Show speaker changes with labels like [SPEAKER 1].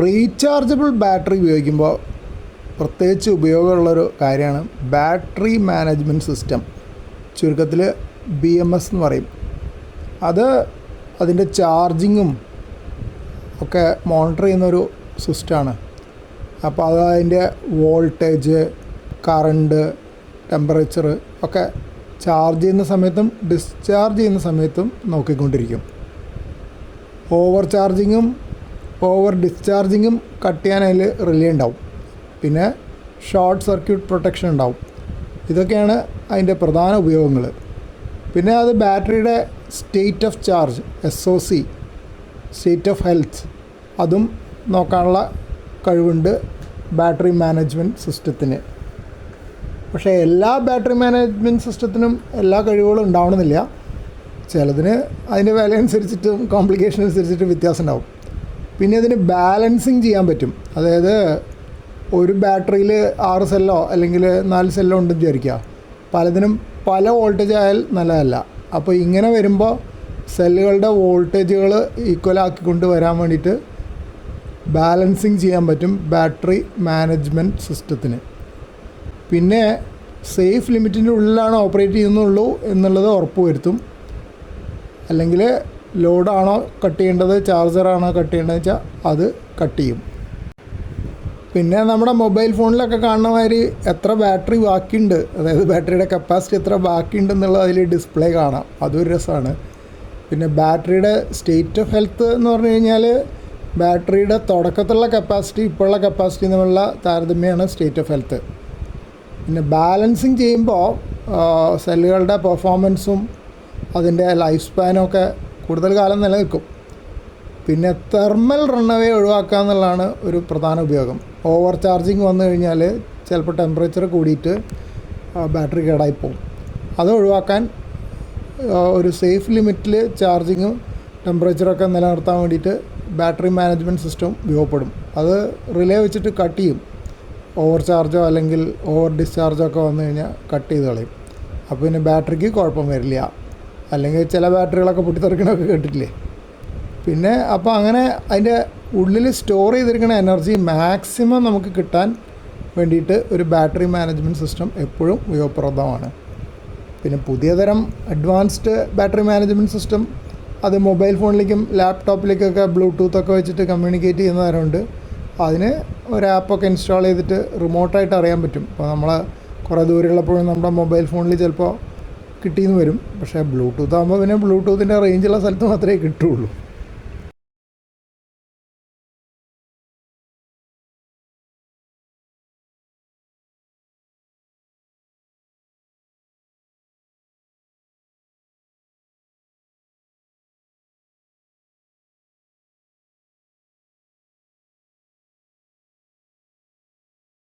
[SPEAKER 1] Rechargeable battery ഉപയോഗിക്കുമ്പോൾ പ്രത്യേകിച്ച് ഉപയോഗമുള്ളൊരു കാര്യമാണ് ബാറ്ററി മാനേജ്മെന്റ് സിസ്റ്റം. ചുരുക്കത്തിൽ ബി എം എസ് എന്ന് പറയും. അത് അതിന്റെ ചാർജിങ്ങും ഒക്കെ മോണിറ്റർ ചെയ്യുന്നൊരു സിസ്റ്റമാണ്. അപ്പോൾ അത് അതിന്റെ വോൾട്ടേജ് കറണ്ട് ടെമ്പറേച്ചർ ഒക്കെ ചാർജ് ചെയ്യുന്ന സമയത്തും ഡിസ്ചാർജ് ചെയ്യുന്ന സമയത്തും നോക്കിക്കൊണ്ടിരിക്കും. ഓവർ ചാർജിങ്ങും ഓവർ ഡിസ്ചാർജിങ്ങും കട്ട് ചെയ്യാൻ അതിൽ റിലേ ഉണ്ടാവും. പിന്നെ ഷോർട്ട് സർക്യൂട്ട് പ്രൊട്ടക്ഷൻ ഉണ്ടാവും. ഇതൊക്കെയാണ് അതിന്റെ പ്രധാന ഉപയോഗങ്ങൾ പിന്നെ അത് ബാറ്ററിയുടെ state of charge S O C state of health അതും നോക്കാനുള്ള കഴിവുണ്ട് ബാറ്ററി മാനേജ്മെന്റ് സിസ്റ്റത്തിന് പക്ഷേ എല്ലാ ബാറ്ററി മാനേജ്മെന്റ് സിസ്റ്റത്തിനും എല്ലാ കഴിവുകളും ഉണ്ടാവണമെന്നില്ല. ചിലതിന് അതിന്റെ വില അനുസരിച്ചിട്ടും കോംപ്ലിക്കേഷൻ അനുസരിച്ചിട്ടും വ്യത്യാസം ഉണ്ടാവും. പിന്നെ ഇതിന് ബാലൻസിങ് ചെയ്യാൻ പറ്റും. അതായത് ഒരു ബാറ്ററിയിൽ ആറ് സെല്ലോ അല്ലെങ്കിൽ നാല് സെല്ലോ ഉണ്ടെന്ന് വിചാരിക്കുക. പലതിനും പല വോൾട്ടേജ് ആയാൽ നല്ലതല്ല. അപ്പോൾ ഇങ്ങനെ വരുമ്പോൾ സെല്ലുകളുടെ വോൾട്ടേജുകൾ ഈക്വൽ ആക്കിക്കൊണ്ട് വരാൻ വേണ്ടിയിട്ട് ബാലൻസിങ് ചെയ്യാൻ പറ്റും ബാറ്ററി മാനേജ്മെന്റ് സിസ്റ്റത്തിന്. പിന്നെ സേഫ് ലിമിറ്റിന്റെ ഉള്ളിലാണ് ഓപ്പറേറ്റ് ചെയ്യുന്നുള്ളൂ എന്നുള്ളത് ഉറപ്പ് വരുത്തും. അല്ലെങ്കിൽ ലോഡാണോ കട്ട് ചെയ്യേണ്ടത്? ചാർജറാണോ കട്ട് ചെയ്യേണ്ടത് വെച്ചാൽ അത് കട്ട് ചെയ്യും. പിന്നെ നമ്മുടെ മൊബൈൽ ഫോണിലൊക്കെ കാണുന്ന മാതിരി എത്ര ബാറ്ററി ബാക്കിയുണ്ട്? അതായത് ബാറ്ററിയുടെ കപ്പാസിറ്റി എത്ര ബാക്കിയുണ്ട് എന്നുള്ളത് അതിൽ ഡിസ്പ്ലേ കാണാം. അതൊരു രസമാണ്. പിന്നെ ബാറ്ററിയുടെ സ്റ്റേറ്റ് ഓഫ് ഹെൽത്ത് എന്ന് പറഞ്ഞു കഴിഞ്ഞാൽ ബാറ്ററിയുടെ തുടക്കത്തിലുള്ള കപ്പാസിറ്റി ഇപ്പോഴുള്ള കപ്പാസിറ്റി തമ്മിലുള്ള താരതമ്യമാണ് സ്റ്റേറ്റ് ഓഫ് ഹെൽത്ത് പിന്നെ ബാലൻസിങ് ചെയ്യുമ്പോൾ സെല്ലുകളുടെ പെർഫോമൻസും അതിന്റെ ലൈഫ് സ്പാനും ഒക്കെ കൂടുതൽ കാലം നിലനിൽക്കും. പിന്നെ തെർമൽ റണ്ണവേ ഒഴിവാക്കുക എന്നുള്ളതാണ് ഒരു പ്രധാന ഉപയോഗം. ഓവർ ചാർജിങ് വന്നു കഴിഞ്ഞാൽ ചിലപ്പോൾ ടെമ്പറേച്ചർ കൂടിയിട്ട് ബാറ്ററി കേടായി പോകും. അത് ഒഴിവാക്കാൻ ഒരു സേഫ് ലിമിറ്റിൽ ചാർജിങ്ങും ടെമ്പറേച്ചറൊക്കെ നിലനിർത്താൻ വേണ്ടിയിട്ട് ബാറ്ററി മാനേജ്മെന്റ് സിസ്റ്റം ഉപയോഗപ്പെടും. അത് റിലേ വെച്ചിട്ട് കട്ട് ചെയ്യും. ഓവർ ചാർജോ അല്ലെങ്കിൽ ഓവർ ഡിസ്ചാർജോ ഒക്കെ വന്നു കഴിഞ്ഞാൽ കട്ട് ചെയ്ത് കളയും. അപ്പോൾ പിന്നെ ബാറ്ററിക്ക് കുഴപ്പം വരില്ല. അല്ലെങ്കിൽ ചില ബാറ്ററികളൊക്കെ പൊട്ടിത്തെറിക്കണമൊക്കെ കേട്ടിട്ടില്ലേ? പിന്നെ അപ്പോൾ അങ്ങനെ അതിന്റെ ഉള്ളിൽ സ്റ്റോർ ചെയ്തിരിക്കുന്ന എനർജി മാക്സിമം നമുക്ക് കിട്ടാൻ വേണ്ടിയിട്ട് ഒരു ബാറ്ററി മാനേജ്മെന്റ് സിസ്റ്റം എപ്പോഴും ഉപയോഗപ്രദമാണ്. പിന്നെ പുതിയ തരം അഡ്വാൻസ്ഡ് ബാറ്ററി മാനേജ്മെന്റ് സിസ്റ്റം അത് മൊബൈൽ ഫോണിലേക്കും ലാപ്ടോപ്പിലേക്കൊക്കെ ബ്ലൂടൂത്ത് ഒക്കെ വെച്ചിട്ട് കമ്മ്യൂണിക്കേറ്റ് ചെയ്യുന്ന തരമുണ്ട്. അതിന് ഒരു ആപ്പൊക്കെ ഇൻസ്റ്റാൾ ചെയ്തിട്ട് റിമോട്ടായിട്ട് അറിയാൻ പറ്റും. അപ്പോൾ നമ്മൾ കുറേ ദൂരെയുള്ളപ്പോഴും നമ്മുടെ മൊബൈൽ ഫോണിൽ ചിലപ്പോൾ കിട്ടിയെന്ന് വരും. പക്ഷേ ബ്ലൂടൂത്ത് ആകുമ്പോൾ പിന്നെ ബ്ലൂടൂത്തിന്റെ റേഞ്ചുള്ള സ്ഥലത്ത് മാത്രമേ കിട്ടുള്ളൂ.